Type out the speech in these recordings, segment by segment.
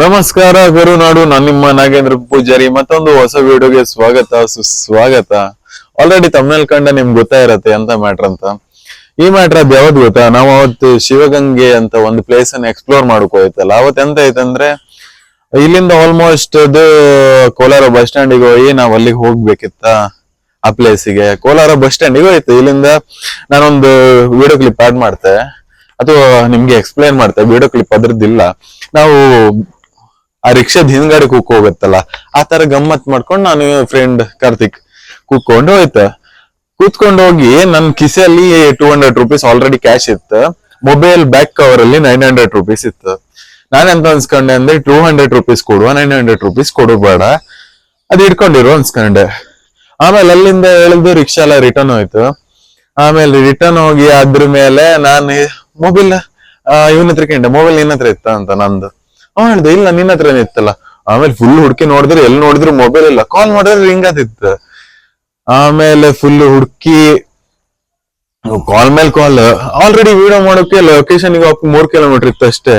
ನಮಸ್ಕಾರ ಗುರುನಾಡು ನಾನು ನಿಮ್ಮ ನಾಗೇಂದ್ರ ಪೂಜಾರಿ. ಮತ್ತೊಂದು ಹೊಸ ವಿಡಿಯೋಗೆ ಸ್ವಾಗತ, ಸುಸ್ವಾಗತ. ಆಲ್ರೆಡಿ ತಮ್ಮನೇಲ್ ಕಂಡ ನಿಮ್ಗೆ ಗೊತ್ತಾ ಇರತ್ತೆ ಅಂತ ಮ್ಯಾಟ್ರ್ ಅಂತ. ಈ ಮ್ಯಾಟ್ರ್ ಅದ್ ಯಾವ್ದು ಗೊತ್ತಾ? ನಾವು ಅವತ್ತು ಶಿವಗಂಗೆ ಅಂತ ಒಂದು ಪ್ಲೇಸ್ ಅನ್ನ ಎಕ್ಸ್ಪ್ಲೋರ್ ಹೋಯ್ತಲ್ಲ. ಅವತ್ತು ಎಂತ ಐತಂದ್ರೆ ಇಲ್ಲಿಂದ ಆಲ್ಮೋಸ್ಟ್ ಅದು ಕೋಲಾರ ಬಸ್ ಸ್ಟ್ಯಾಂಡಿಗೆ ಹೋಗಿ ನಾವ್ ಅಲ್ಲಿಗೆ ಹೋಗ್ಬೇಕಿತ್ತ, ಆ ಪ್ಲೇಸಿಗೆ ಕೋಲಾರ ಬಸ್ ಸ್ಟ್ಯಾಂಡಿಗೆ ಹೋಯ್ತು. ಇಲ್ಲಿಂದ ನಾನೊಂದು ವಿಡಿಯೋ ಕ್ಲಿಪ್ ಆಡ್ ಮಾಡ್ತೆ. ಅಥವಾ ನಿಮ್ಗೆ ಎಕ್ಸ್ಪ್ಲೈನ್ ಮಾಡ್ತೆ. ವಿಡಿಯೋ ಕ್ಲಿಪ್ ಅದ್ರದ್ದಿಲ್ಲ. ನಾವು ಆ ರಿಕ್ಷಾದ ಹಿಂದ್ಗಡೆ ಕುಕ್ ಹೋಗತ್ತಲ್ಲ, ಆ ತರ ಗಮ್ಮತ್ ಮಾಡ್ಕೊಂಡು ನಾನು ಫ್ರೆಂಡ್ ಕಾರ್ತಿಕ್ ಕೂತ್ಕೊಂಡು ಹೋಯ್ತ. ಕೂತ್ಕೊಂಡು ಹೋಗಿ ನನ್ ಕಿಸೆಯಲ್ಲಿ two hundred rupees already cash ಇತ್ತು. ಮೊಬೈಲ್ ಬ್ಯಾಕ್ ಕವರ್ ಅಲ್ಲಿ ನೈನ್ ಹಂಡ್ರೆಡ್ ರುಪೀಸ್ ಇತ್ತು. ಎಂತ ಅನ್ಸ್ಕೊಂಡೆ ಅಂದ್ರೆ ಟೂ ಹಂಡ್ರೆಡ್ ರುಪೀಸ್ ಕೊಡುವ ನೈನ್ ಹಂಡ್ರೆಡ್ ರುಪೀಸ್ ಕೊಡಬೇಡ ಅದು ಇಟ್ಕೊಂಡಿರು ಅನ್ಸ್ಕೊಂಡೆ. ಆಮೇಲೆ ಅಲ್ಲಿಂದ ಹೇಳಿದ್ದು ರಿಕ್ಷಾ ಎಲ್ಲ ರಿಟರ್ನ್ ಹೋಯ್ತು. ಆಮೇಲೆ ರಿಟರ್ನ್ ಹೋಗಿ ಅದ್ರ ಮೇಲೆ ನಾನು ಮೊಬೈಲ್ ಇವನ ಹತ್ರ ಕಂಡೆ ಮೊಬೈಲ್ ನಿನ್ನ ಹತ್ರ ಇತ್ತ ಅಂತ ನಂದು. ಹೇಳ್ದೆ ಇಲ್ಲ ನಿನ್ನ ಹತ್ರನೇ ಇತ್ತಲ್ಲ. ಆಮೇಲೆ ಫುಲ್ ಹುಡುಕಿ ನೋಡಿದ್ರೆ ಎಲ್ಲಿ ನೋಡಿದ್ರು ಮೊಬೈಲ್ ಇಲ್ಲ. ಕಾಲ್ ಮಾಡಿದ್ರೆ ರಿಂಗ್ ಆತಿತ್ತು ಆಮೇಲೆ ಫುಲ್ ಹುಡುಕಿ ಕಾಲ್ ಮೇಲೆ ಕಾಲ್ ಆಲ್ರೆಡಿ ವಿಡಿಯೋ ಮಾಡೋಕೆ ಲೊಕೇಶನ್ ಮೂರ್ ಕಿಲೋಮೀಟರ್ ಇತ್ತು ಅಷ್ಟೇ.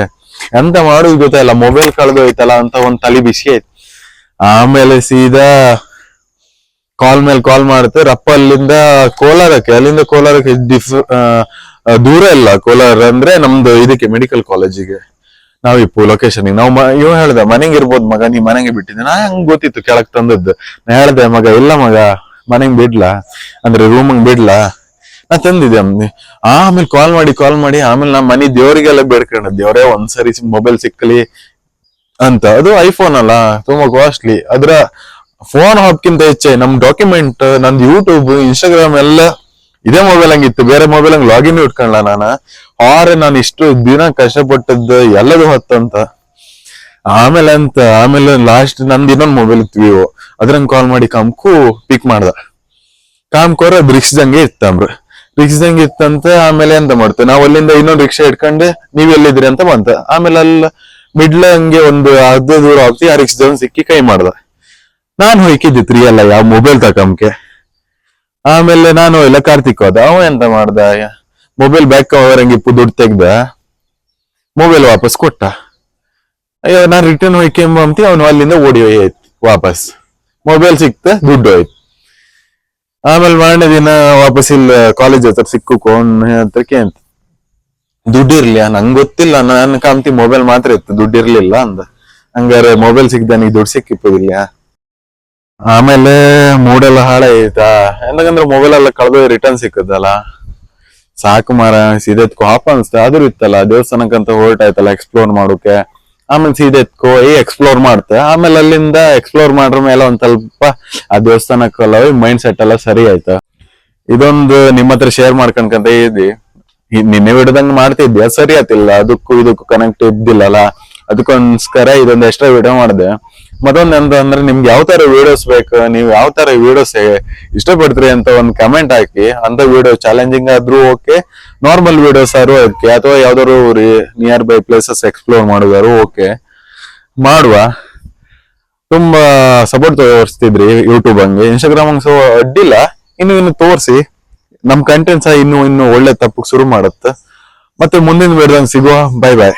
ಎಂತ ಮಾಡೋದು ಗೊತ್ತಾಯಿಲ್ಲ ಮೊಬೈಲ್ ಕಳೆದು ಹೋಯ್ತಲ್ಲ ಅಂತ ಒಂದ್ ತಲೆ ಬಿಸಿ ಆಯ್ತು. ಆಮೇಲೆ ಸೀದಾ ಕಾಲ್ ಮೇಲೆ ಕಾಲ್ ಮಾಡುತ್ತೆ ರಪ್ಪ ಅಲ್ಲಿಂದ ಕೋಲಾರಕ್ಕೆ ಅಲ್ಲಿಂದ ಕೋಲಾರಕ್ಕೆ ಡಿಫ್ ದೂರ ಇಲ್ಲ. ಕೋಲಾರ ಅಂದ್ರೆ ನಮ್ದು ಇದಕ್ಕೆ ಮೆಡಿಕಲ್ ಕಾಲೇಜಿಗೆ ನಾವಿಪ್ಪು ಲೊಕೇಶನ್ ನಾವು ಇವ್ ಹೇಳ್ದೆ, ಮನೆಗೆ ಇರ್ಬೋದು ಮಗ, ನೀ ಮನೆಗೆ ಬಿಟ್ಟಿದ್ದೆ. ನಾ ಹಂಗ್ ಗೊತ್ತಿತ್ತು ಕೆಳಗ್ ತಂದದ್ದು? ನಾ ಹೇಳ್ದೆ, ಮಗ, ಇಲ್ಲ ಮಗ, ಮನೆಗ್ ಬಿಡ್ಲಾ? ಅಂದ್ರೆ ರೂಮಂಗ್ ಬಿಡ್ಲಾ? ನಾ ತಂದಿದ್ದೆ ಅಮ್ಮಿ. ಆಮೇಲೆ ಕಾಲ್ ಮಾಡಿ ಕಾಲ್ ಮಾಡಿ, ಆಮೇಲೆ ನಾ ಮನಿ ದೇವರಿಗೆಲ್ಲ ಬೇಡ್ಕೊಂಡ. ದೇವ್ರೇ ಒಂದ್ಸರಿ ಮೊಬೈಲ್ ಸಿಕ್ಕಲಿ ಅಂತ. ಅದು ಐಫೋನ್ ಅಲ್ಲ, ತುಂಬಾ ಕಾಸ್ಟ್ಲಿ ಅದ್ರ ಫೋನ್ ಹಾಪ್ಕಿಂತ ಹೆಚ್ಚೆ. ನಮ್ ಡಾಕ್ಯುಮೆಂಟ್ ನಂದು ಯೂಟ್ಯೂಬ್ ಇನ್ಸ್ಟಾಗ್ರಾಮ್ ಎಲ್ಲ ಇದೇ ಮೊಬೈಲ್ ಹಂಗಿತ್ತು ಬೇರೆ ಮೊಬೈಲ್ ಹಂಗ್ ಲಾಗಿನ್ ಇಟ್ಕೊಂಡ್ಲ ನಾನು. ಆರೆ ನಾನು ಇಷ್ಟು ದಿನ ಕಷ್ಟಪಟ್ಟದ್ದು ಎಲ್ಲದು ಹೊತ್ತಂತ ಆಮೇಲೆ ಅಂತ, ಆಮೇಲೆ ಲಾಸ್ಟ್ ನಂದು ಇನ್ನೊಂದು ಮೊಬೈಲ್ ಇತ್ತು ವಿವೋ ಅದ್ರಂಗ್ ಕಾಲ್ ಮಾಡಿ ಕಾಮ್ಕು ಪಿಕ್ ಮಾಡ್ದ. ಕಾಮ್ಕೋರ ಅದು ರಿಕ್ಷದಂಗೆ ಇತ್ತಂಬ್ರು ರಿಕ್ಷದಂಗೆ ಇತ್ತಂತ ಆಮೇಲೆ ಎಂತ ಮಾಡ್ತೆ? ನಾವು ಅಲ್ಲಿಂದ ಇನ್ನೊಂದು ರಿಕ್ಷಾ ಇಟ್ಕೊಂಡೆ ನೀವ್ ಎಲ್ಲಿದ್ರಿ ಅಂತ ಬಂತ ಆಮೇಲೆ ಅಲ್ಲಿ ಮಿಡ್ಲ ಹಂಗೆ ಒಂದು ಅರ್ಧ ದೂರ ಹೋಗ್ತಿ ಆ ರಿಕ್ಷದವನ್ ಸಿಕ್ಕಿ ಕೈ ಮಾಡ್ದ. ನಾನ್ ಹೊಯ್ಕಿದ್ದಿತ್ತು ಅಲ್ಲ, ಯಾವ ಮೊಬೈಲ್ ತಕಂಕೆ ಆಮೇಲೆ ನಾನು ಇಲ್ಲ ಕಾರ್ತಿಕ್ ಹೋದ. ಅವ ಎಂತ ಮಾಡ್ದ? ಮೊಬೈಲ್ ಬ್ಯಾಕ್ ಕವರ್ ಹಂಗೆ ಇಪ್ಪು ದುಡ್ಡು ತೆಗ್ದ. ಮೊಬೈಲ್ ವಾಪಸ್ ಕೊಟ್ಟ. ಅಯ್ಯೋ, ನಾನು ರಿಟರ್ನ್ ಹೊಯ್ಕೆಂಬಂತಿ ಅವನು ಅಲ್ಲಿಂದ ಓಡಿ ಹೋಯ್ತು ವಾಪಸ್. ಮೊಬೈಲ್ ಸಿಕ್ತ, ದುಡ್ಡು ಹೋಯ್ತು. ಆಮೇಲೆ ಮಾರನೇ ದಿನ ವಾಪಸ್ ಇಲ್ಲ ಕಾಲೇಜ್ ಹತ್ರ ಸಿಕ್ಕು ಹತ್ರಕ್ಕೆ ಅಂತ ದುಡ್ಡು ಇರ್ಲಿ ನಂಗೆ ಗೊತ್ತಿಲ್ಲ. ನಾನು ಕಾಂತಿ ಮೊಬೈಲ್ ಮಾತ್ರ ಇತ್ತು. ದುಡ್ಡು ಇರ್ಲಿಲ್ಲ ಅಂದ. ಹಂಗಾರೆ ಮೊಬೈಲ್ ಸಿಕ್ದ ನೀ ದುಡ್ಡು ಸಿಕ್ಕಿಪ್ಪದಿಲ್ಲ ಆಮೇಲೆ ಮೂಡೆಲ್ಲ ಹಾಳಾಯ್ತಾ? ಎಂದಾಗಂದ್ರೆ ಮೊಬೈಲ್ ಎಲ್ಲ ಕಳೆದು ರಿಟರ್ನ್ ಸಿಕ್ಕದಲ್ಲ ಸಾಕು ಮರ ಸೀದಾ ಎತ್ಕೋ. ಹಾಪ್ ಅನ್ಸ್ತ ಆದ್ರೂ ಇತ್ತಲ್ಲ ದೇವಸ್ಥಾನಕ್ಕಂತ ಹೊರಟಾಯ್ತಲ್ಲ ಎಕ್ಸ್ಪ್ಲೋರ್ ಮಾಡೋಕೆ. ಆಮೇಲೆ ಸೀದೆ ಎತ್ಕೋ ಈ ಎಕ್ಸ್ಪ್ಲೋರ್ ಮಾಡ್ತೆ. ಆಮೇಲೆ ಅಲ್ಲಿಂದ ಎಕ್ಸ್ಪ್ಲೋರ್ ಮಾಡ್ರ ಮೇಲೆ ಒಂದ್ ಸ್ವಲ್ಪ ಆ ದೇವಸ್ಥಾನಕ್ಕೆಲ್ಲ ಮೈಂಡ್ ಸೆಟ್ ಎಲ್ಲ ಸರಿ ಆಯ್ತಾ? ಇದೊಂದು ನಿಮ್ಮ ಹತ್ರ ಶೇರ್ ಮಾಡ್ಕೊಂಡ್ಕಂತ ಇದ್ದಿ. ನಿನ್ನೆ ಬಿಡದಂಗ್ ಮಾಡ್ತಿದ್ದೆ. ಸರಿ ಆತಿಲ್ಲ. ಅದಕ್ಕೂ ಇದಕ್ಕೂ ಕನೆಕ್ಟ್ ಇದ್ದಿಲ್ಲಲ್ಲ. ಅದಕ್ಕೋಸ್ಕರ ಇದೊಂದು ಎಕ್ಸ್ಟ್ರಾ ವಿಡಿಯೋ ಮಾಡಿದೆ. ಮತ್ತೊಂದ್ ಅಂದ್ರೆ ನಿಮ್ಗೆ ಯಾವ ತರ ವಿಡಿಯೋಸ್ ಬೇಕು, ನೀವು ಯಾವ ತರ ವಿಡಿಯೋಸ್ ಇಷ್ಟಪಡ್ತೀರಿ ಅಂತ ಒಂದು ಕಮೆಂಟ್ ಹಾಕಿ, ಅಂತ ವಿಡಿಯೋ ಚಾಲೆಂಜಿಂಗ್ ಆದ್ರೂ ಓಕೆ ನಾರ್ಮಲ್ ವಿಡಿಯೋಸ್ ಆದ್ರೂ ಓಕೆ ಅಥವಾ ಯಾವ್ದಾದ್ರು ನಿಯರ್ ಬೈ ಪ್ಲೇಸಸ್ ಎಕ್ಸ್ಪ್ಲೋರ್ ಮಾಡಿದಾರು ಓಕೆ ಮಾಡುವ. ತುಂಬಾ ಸಪೋರ್ಟ್ ತೋರಿಸ್ತಿದ್ರಿ ಯೂಟ್ಯೂಬ್ ಹಂಗೆ. ಇನ್ಸ್ಟಾಗ್ರಾಮ್ ಸೊ ಅಡ್ಡಿಲ್ಲ, ಇನ್ನು ಇನ್ನು ತೋರಿಸಿ. ನಮ್ ಕಂಟೆಂಟ್ಸ್ ಇನ್ನು ಇನ್ನು ಒಳ್ಳೆ ತಪ್ಪು ಶುರು ಮಾಡುತ್ತೆ. ಮತ್ತೆ ಮುಂದಿನ ವಿಡಿಯೋದಂಗೆ ಸಿಗುವ ಬೈ ಬಾಯ್